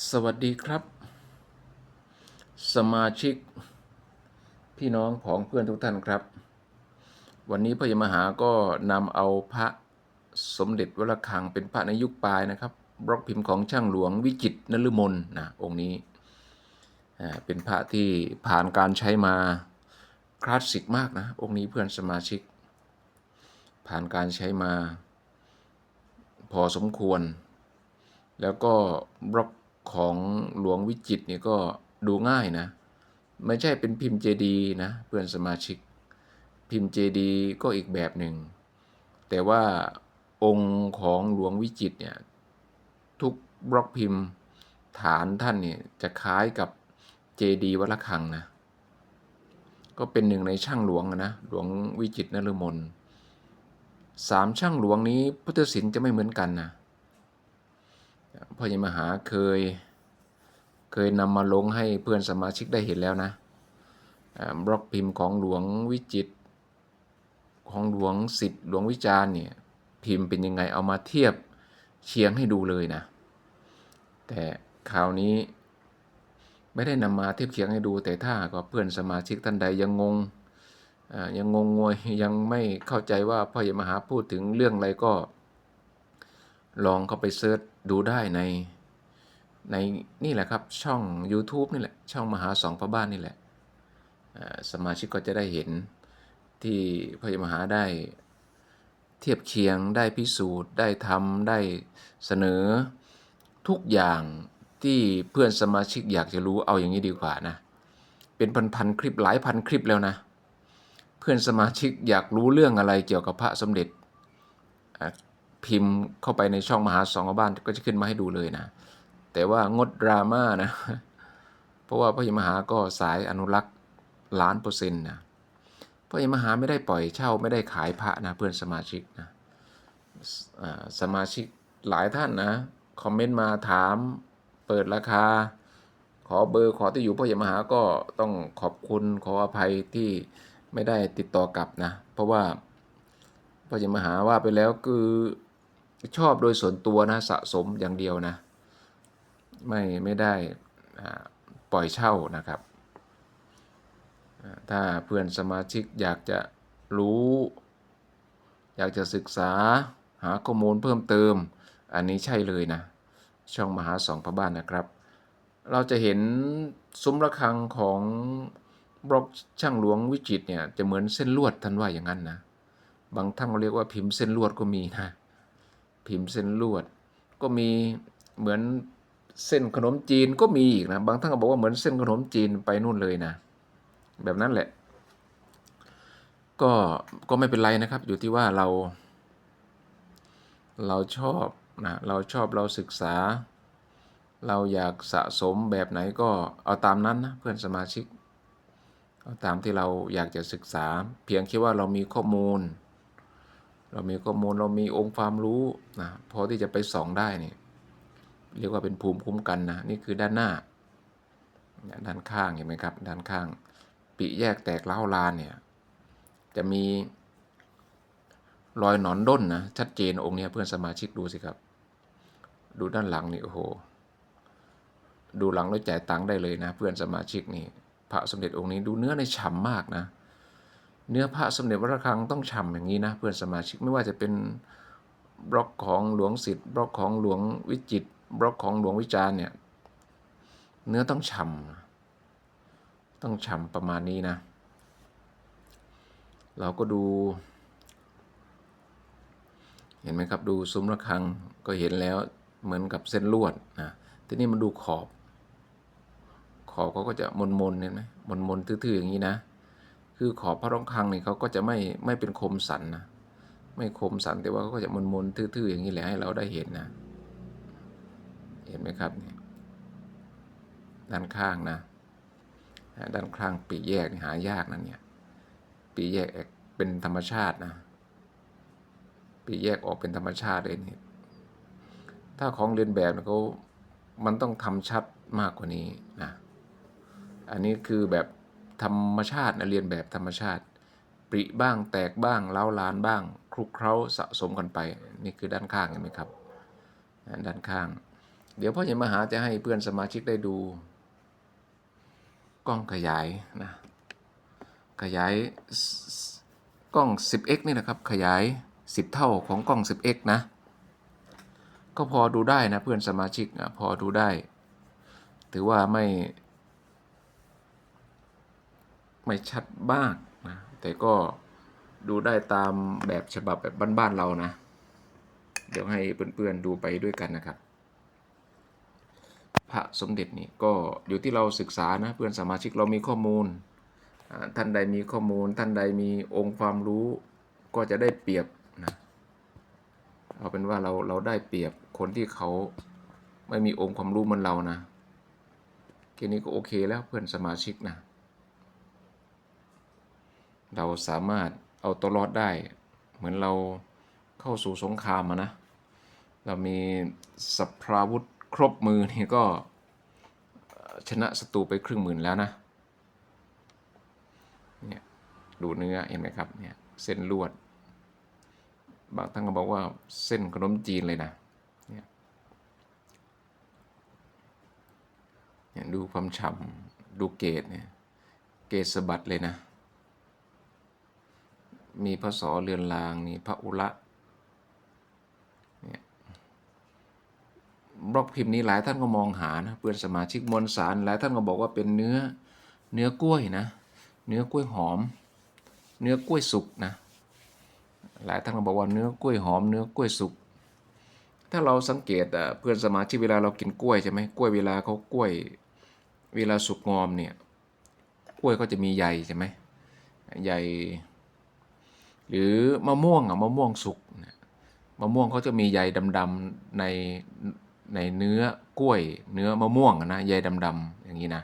สวัสดีครับ สมาชิก พี่น้องของเพื่อนทุกท่านครับ วันนี้พระยมหาก็นำเอาพระสมเด็จวัดระฆังเป็นพระในยุคปลายนะครับ บล็อกพิมพ์ของช่างหลวงวิจิตรนฤมลนะองค์นี้เป็นพระที่ผ่านการใช้มาคลาสสิกมากนะ องค์นี้เพื่อนสมาชิก ผ่านการใช้มา พอสมควร แล้วก็บล็อก ของหลวงวิจิตเนี่ยก็ดูง่ายนะ ไม่ใช่เป็นพิมพ์เจดีนะเพื่อนสมาชิก พิมพ์เจดีก็อีกแบบหนึ่ง แต่ว่าองค์ของหลวงวิจิตเนี่ยทุกบล็อกพิมพ์ฐานท่านเนี่ยจะคล้ายกับเจดีวัดระฆังนะก็เป็นหนึ่งในช่างหลวงนะหลวงวิจิตรนฤมลสามช่างหลวงนี้พุทธศิลป์จะไม่เหมือนกันนะ พ่อใหญ่มหาเคยเคยนำมาลงให้เพื่อนสมาชิกได้เห็นแล้วนะบล็อกพิมพ์ของหลวงวิจิตของหลวงสิทธิ์หลวงวิจารณ์เนี่ยพิมพ์เป็นยังไงเอามาเทียบเชียงให้ดูเลยนะ แต่คราวนี้ไม่ได้นำมาเทียบเคียงให้ดู แต่ถ้ากว่าเพื่อนสมาชิกท่านใดยังงงยังงงงวยยังไม่เข้าใจว่าพ่อใหญ่มหาพูดถึงเรื่องอะไรก็ ลองเข้าไปเซิร์ช ดูได้ในในนี่แหละครับช่อง YouTube นี่แหละช่องมหาสองพระบ้านนี่แหละสมาชิกก็จะได้เห็นที่พระมหาได้เทียบเคียงได้พิสูจน์ได้ทำได้เสนอทุกอย่างที่เพื่อนสมาชิกอยากจะรู้เอาอย่างนี้ดีกว่านะ เป็นพันๆคลิปหลายพันคลิปแล้วนะ เพื่อนสมาชิกอยากรู้เรื่องอะไรเกี่ยวกับพระสมเด็จ พิมพ์เข้าไปในช่องมหาสองบ้านก็จะขึ้นมาให้ดูเลยนะ แต่ว่างดดราม่านะ เพราะว่าพระยมหาก็สายอนุรักษ์ล้านเปอร์เซ็นต์นะพระยมหาไม่ได้ปล่อยเช่าไม่ได้ขายพระนะเพื่อนสมาชิกนะสมาชิกหลายท่านนะ คอมเมนต์มาถามเปิดราคา ขอเบอร์ขอที่อยู่พระยมหาก็ต้องขอบคุณขออภัยที่ไม่ได้ติดต่อกลับนะ เพราะว่าพระยมหาว่าไปแล้วคือ ชอบโดยส่วนตัวนะสะสมอย่างเดียวนะ ไม่ไม่ได้ปล่อยเช่านะครับ ถ้าเพื่อนสมาชิกอยากจะรู้ อยากจะศึกษาหาข้อมูลเพิ่มเติม อันนี้ใช่เลยนะ ช่องมหาสองพระบ้านนะครับ เราจะเห็นซุ้มระฆังของบล็อกช่างหลวงวิจิตเนี่ยจะเหมือนเส้นลวดท่านว่าอย่างนั้นนะ บางท่านเรียกว่าพิมพ์เส้นลวดก็มีนะ พิมพ์เส้นลวด ก็มีเหมือนเส้นขนมจีนก็มีอีกนะบางท่านก็บอกว่าเหมือนเส้นขนมจีนไปนู่นเลยนะ แบบนั้นแหละ ก็ก็ไม่เป็นไรนะครับ อยู่ที่ว่าเรา เราชอบนะเราชอบเราศึกษา เราอยากสะสมแบบไหนก็เอาตามนั้นนะเพื่อนสมาชิกเอาตามที่เราอยากจะศึกษา เพียงแค่ว่าเรามีข้อมูล เรามีข้อมูลเรามีองค์ความรู้นะพอที่จะไปส่องได้นี่เรียกว่าเป็นภูมิคุ้มกันนะนี่คือด้านหน้า ด้านข้างเห็นไหมครับด้านข้าง ปีแยกแตกเล้าลานเนี่ยจะมีรอยหนอนด้นนะชัดเจนองค์นี้เพื่อนสมาชิกดูสิครับ ดูด้านหลังนี่โอ้โหดูหลังแล้วจ่ายตังค์ได้เลยนะ เพื่อนสมาชิกนี่พระสมเด็จองค์นี้ดูเนื้อในฉ่ำมากนะ เนื้อพระสมเด็จวัดระฆังต้องฉ่ำอย่างนี้นะเพื่อนสมาชิกไม่ว่าจะเป็นบล็อกของหลวงสิทธิ์บล็อกของหลวงวิจิตบล็อกของหลวงวิจารเนี่ยเนื้อต้องฉ่ำต้องฉ่ำประมาณนี้นะ เราก็ดู เห็นไหมครับดูซุ้มระฆังก็เห็นแล้วเหมือนกับเส้นลวดนะทีนี้มันดูขอบ ขอบเขาก็จะมนมนๆเห็นไหมมนมนๆทื่อๆอย่างนี้นะ คือขอบพระร้องคังเนี่ยเขาก็จะไม่ไม่เป็นคมสันนะไม่คมสันแต่ว่าเขาก็จะมนมนทื่อๆอย่างนี้แหละให้เราได้เห็นนะ เห็นไหมครับเนี่ยด้านข้างนะ ด้านข้างปีแยกหายากนะเนี่ยปีแยกเป็นธรรมชาตินะปีแยกออกเป็นธรรมชาติเลยนี่ถ้าของเรียนแบบเนี่ยเขามันต้องทำชัดมากกว่านี้นะ อันนี้คือแบบ ธรรมชาตินะเรียนแบบธรรมชาติ ปริบ้างแตกบ้างเล้าลานบ้าง คลุกเคล้าสะสมกันไป นี่คือด้านข้างเห็นไหมครับ ด้านข้าง เดี๋ยวพ่อใหญ่มหาจะให้เพื่อนสมาชิกได้ดู กล้องขยายนะขยายกล้อง 10x นี่นะครับ ขยาย 10 เท่าของกล้อง 10x นะ ก็พอดูได้นะเพื่อนสมาชิกนะพอดูได้ ถือว่าไม่ ไม่ชัดมากนะแต่ก็ดูได้ตามแบบฉบับแบบบ้านๆเรานะ เดี๋ยวให้เพื่อนๆดูไปด้วยกันนะครับ พระสมเด็จนี่ก็อยู่ที่เราศึกษานะเพื่อนสมาชิกเรามีข้อมูล ท่านใดมีข้อมูล ท่านใดมีองค์ความรู้ ก็จะได้เปรียบนะเอาเป็นว่าเราเราได้เปรียบคนที่เขาไม่มีองค์ความรู้เหมือนเรานะแค่นี้ก็โอเคแล้วเพื่อนสมาชิกนะ เราสามารถเอาตัวรอดได้ เหมือนเราเข้าสู่สงครามอะนะ เรามีสัพพราวุธครบมือนี่ก็ชนะศัตรูไปครึ่งหมื่นแล้วนะเนี่ยดูเนื้อเห็นไหมครับเนี่ยเส้นลวด บางท่านก็บอกว่าเส้นขนมจีนเลยนะเนี่ยดูความฉ่ำดูเกตเนี่ยเกตสะบัดเลยนะ มีพระสอเรือนรางนี่พระอุระเนี่ยบล็อกพิมพ์นี้หลายท่านก็มองหานะเพื่อนสมาชิกมวลสารหลายท่านก็บอกว่าเป็นเนื้อเนื้อกล้วยนะเนื้อกล้วยหอม เนื้อกล้วยสุกนะหลายท่านก็บอกว่าเนื้อกล้วยหอม เนื้อกล้วยสุกถ้าเราสังเกตเพื่อนสมาชิกเวลาเรากินกล้วยใช่ไหมกล้วยเวลาเขากล้วยเวลาสุกงอมเนี่ยกล้วยเขาจะมีใยใช่ไหมใย หรือมะม่วงอะมะม่วงสุกเนี่ยมะม่วงเขาจะมีใยดำๆในในเนื้อกล้วย เนื้อมะม่วงนะใยดำๆอย่างนี้นะ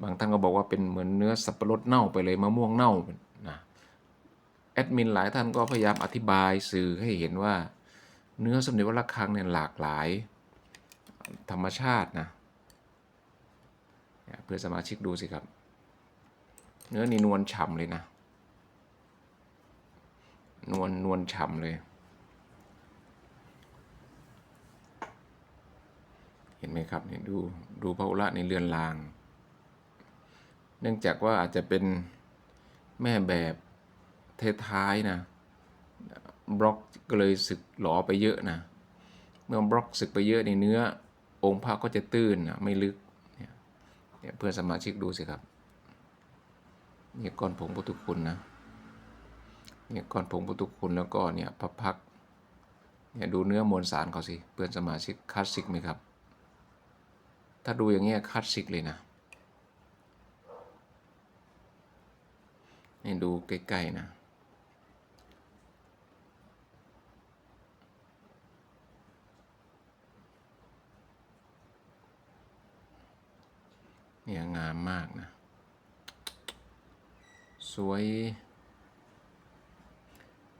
บางท่านก็บอกว่าเป็นเหมือนเนื้อสับปะรดเน่าไปเลยมะม่วงเน่านะแอดมินหลายท่านก็พยายามอธิบายสื่อให้เห็นว่า เนื้อสมเด็จวัดระฆังเนี่ยหลากหลายธรรมชาตินะเนี่ยเพื่อสมาชิกดูสิครับ เนื้อนี่นวลฉ่ำเลยนะ นวลนวลฉ่ำเลย เห็นไหมครับเนี่ยดูดูพระอุระในเรือนราง เนื่องจากว่าอาจจะเป็นแม่แบบเทท้ายๆนะบล็อกก็เลยสึกหลอไปเยอะนะ เมื่อบล็อกสึกไปเยอะในเนื้อ องค์พระก็จะตื้นนะไม่ลึกเนี่ยเพื่อนสมาชิกดูสิครับ นี่ก้อนผงพุทธคุณนะ เนี่ยก้อนผงพุทุคุณแล้วก็เนี่ยพระพักเนี่ยดูเนื้อมวลสารเขาสิเพื่อนสมาชิกคลาสสิกไหมครับ ถ้าดูอย่างเงี้ยคลาสสิกเลยนะนี่ดูใกล้ๆนะเนี่ยงามมากนะ สวย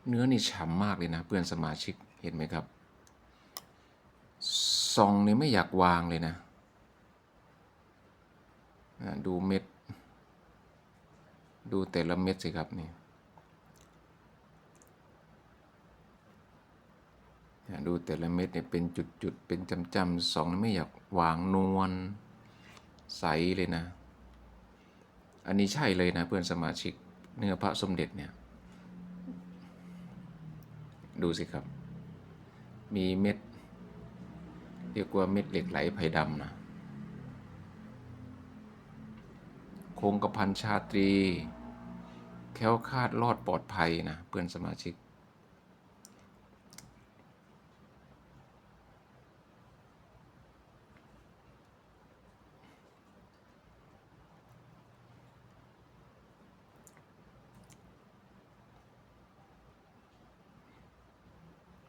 เนื้อนี่ฉ่ำมากเลยนะเพื่อนสมาชิกเห็นไหมครับซองนี่ไม่อยากวางเลยนะ ดูเม็ด ดูแต่ละเม็ดสิครับนี่ดูแต่ละเม็ดเนี่ยเป็นจุดๆ เป็นจำๆซองนี่ไม่อยากวางนวลใสเลยนะ อันนี้ใช่เลยนะเพื่อนสมาชิกเนื้อพระสมเด็จเนี่ย ดูสิครับ มีเม็ด เรียกว่าเม็ดเหล็กไหลไผ่ดำนะโคงกระพันชาตรี แค้วคาดรอดปลอดภัยนะเพื่อนสมาชิก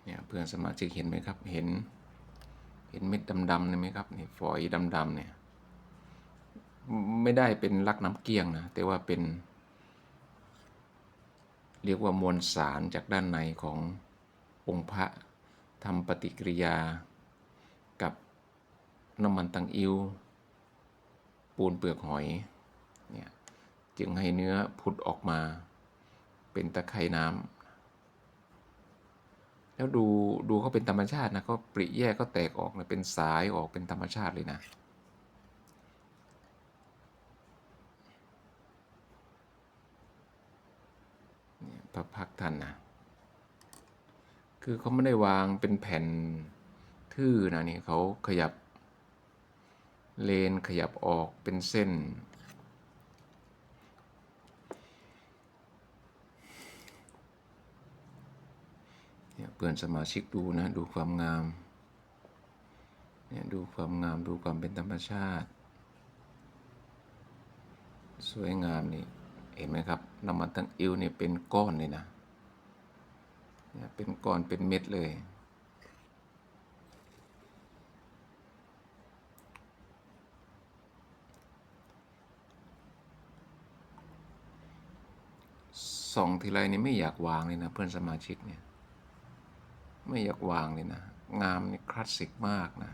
เนี่ยเพื่อน สมาชิกเห็นไหมครับ เห็น เห็นเม็ดดำๆเนี่ยไหมครับนี่ฝอยดำๆเนี่ย ไม่ได้เป็นลักน้ำเกลี้ยงนะ แต่ว่าเป็น เรียกว่ามวลสารจากด้านในขององค์พระทำปฏิกิริยา กับน้ำมันตังอิวปูนเปลือกหอยเนี่ยจึงให้เนื้อผุดออกมา เป็นตะไคร่น้ำ แล้วดูดูเขาเป็นธรรมชาตินะเขาปริแยกก็แตกออกเลยเป็นสายออกเป็นธรรมชาติเลยนะเนี่ยพระพักท่านนะคือเขาไม่ได้วางเป็นแผ่นทื่อนะนี่เขาขยับเลนขยับออกเป็นเส้น เพื่อนสมาชิกดูนะ ดูความงาม เนี่ยดูความงามดูความเป็นธรรมชาติ สวยงามนี่ เห็นไหมครับน้ำมันตั้งอิวเนี่ยเป็นก้อนเลยนะเนี่ยเป็นก้อนเป็นเม็ดเลย ส่องทีไรนี่ไม่อยากวางเลยนะเพื่อนสมาชิกเนี่ย ไม่อยากวางเลยนะ งามนี่คลาสสิกมากนะ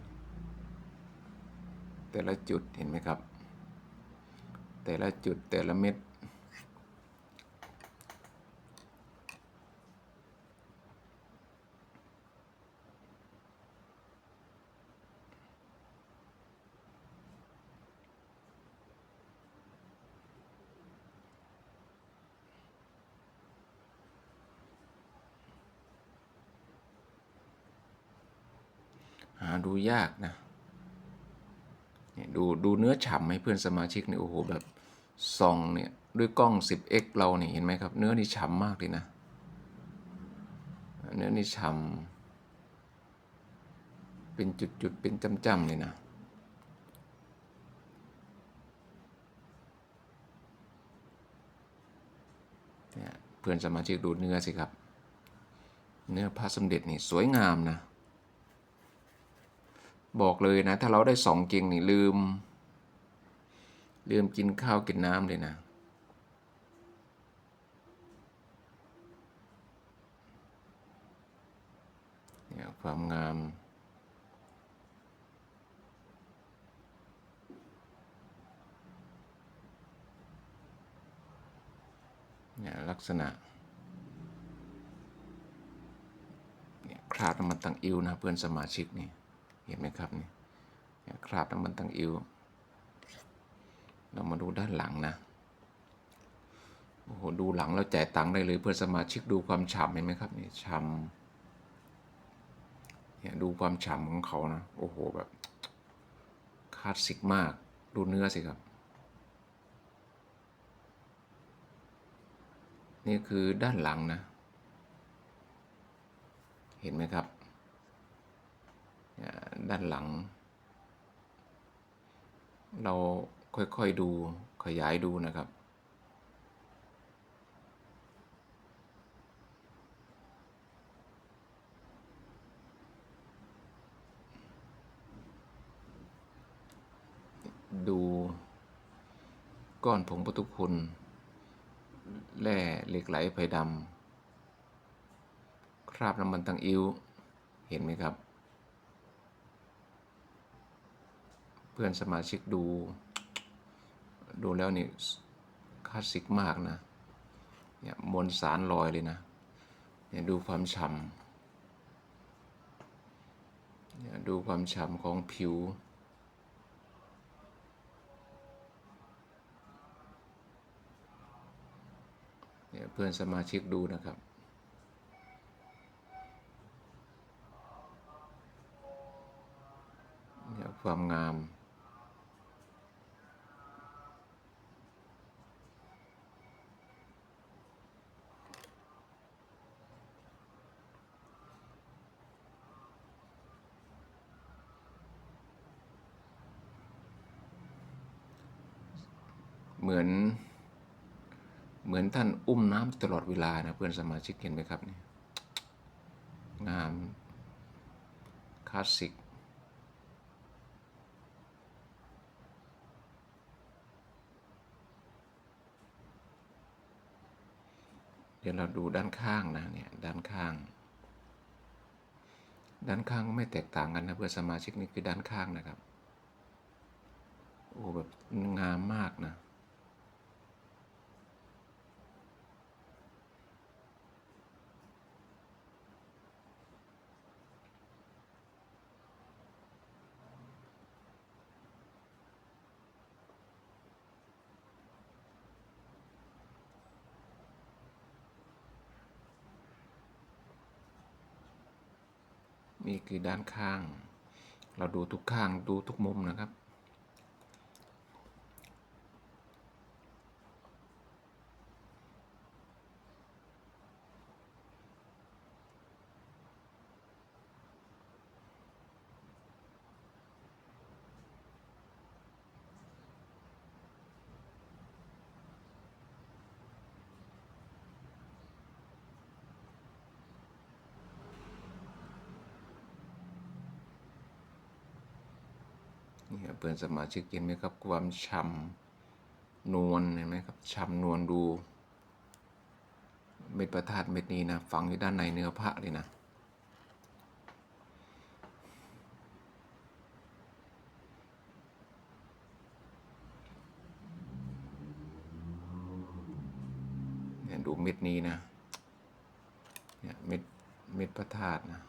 แต่ละจุดเห็นไหมครับ แต่ละจุดแต่ละเม็ด ดูยากนะเนี่ยดูดูเนื้อฉ่ำให้เพื่อนสมาชิกเนี่ยโอ้โหแบบส่องเนี่ยด้วยกล้อง 10x เราเนี่ยเห็นไหมครับ เนื้อนี่ฉ่ำมากเลยนะ เนื้อนี่ฉ่ำเป็นจุดๆเป็นจ้ำๆเลยนะเนี่ยเพื่อนสมาชิกดูเนื้อสิครับ เนื้อพระสมเด็จนี่สวยงามนะ บอกเลยนะ ถ้าเราได้สองเก่งนี่ลืม ลืมกินข้าวกินน้ำเลยนะ เนี่ยความงามเนี่ยลักษณะเนี่ยคราบน้ำมันตังอิวนะเพื่อนสมาชิกนี่ เห็นไหมครับนี่เนี่ยคราบน้ำมันตังอิวเรามาดูด้านหลังนะโอ้โหดูหลังแล้วจ่ายตังค์ได้เลยเพื่อนสมาชิกดูความฉ่ำเห็นไหมครับนี่ฉ่ำเนี่ยดูความฉ่ำของเขานะโอ้โหแบบคลาสสิกมากดูเนื้อสิครับ นี่คือด้านหลังนะ เห็นไหมครับ ด้านหลัง เราค่อยๆดูขยายดูนะครับ ดูก้อนผงปทุคุณแร่เหล็กไหลไฟดำ คราบน้ำมันตังอิ้ว เห็นไหมครับ เพื่อนสมาชิกดู ดูแล้วนี่คลาสสิกมากนะเนี่ยมวลสารลอยเลยนะเนี่ยดูความฉ่ำเนี่ยดูความฉ่ำของผิว เนี่ยเพื่อนสมาชิกดูนะครับเนี่ยความงาม อนเหมือนท่านอุ้มน้ำตลอดเวลานะเพื่อนสมาชิกเห็นไหมครับนี่งามคลาสสิกเดี๋ยวเราดูด้านข้างนะเนี่ยด้านข้าง ด้านข้างก็ไม่แตกต่างกันนะเพื่อนสมาชิกนี่คือด้านข้างนะครับโอ้แบบงามมากนะ นี่คือด้านข้าง เราดูทุกข้างดูทุกมุมนะครับ นี่ครับเพื่อนสมาชิกเห็นไหมครับ ความช่ำนวลเห็นไหมครับช่ำนวลดูเม็ดประทาดเม็ดนี้นะฝังอยู่ด้านในเนื้อพระเลยนะเนี่ยดูเม็ดนี้นะเนี่ยเม็ดเม็ดพระธาตุนะ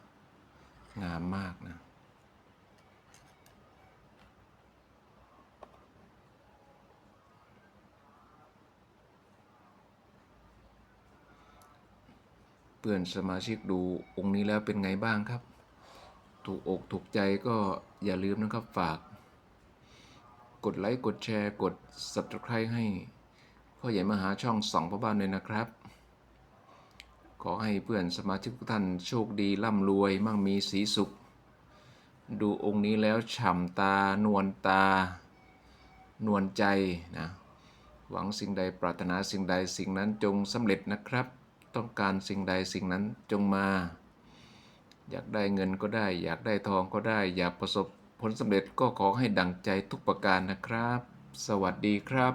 งามมากนะ เพื่อนสมาชิกดูองค์นี้แล้วเป็นไงบ้างครับ ถูกอกถูกใจก็อย่าลืมนะครับฝาก กดไลค์กดแชร์กด subscribe ให้พ่อใหญ่มหาช่องสองพ่อบ้านเลยนะครับ ขอให้เพื่อนสมาชิกทุกท่านโชคดีร่ำรวยมั่งมีสีสุข ดูองค์นี้แล้วฉ่ำตานวลตา นวลใจนะหวังสิ่งใดปรารถนาสิ่งใดสิ่งนั้นจงสำเร็จนะครับ ต้องการสิ่งใดสิ่งนั้นจงมา อยากได้เงินก็ได้ อยากได้ทองก็ได้ อยากประสบผลสำเร็จก็ขอให้ดังใจทุกประการนะครับ สวัสดีครับ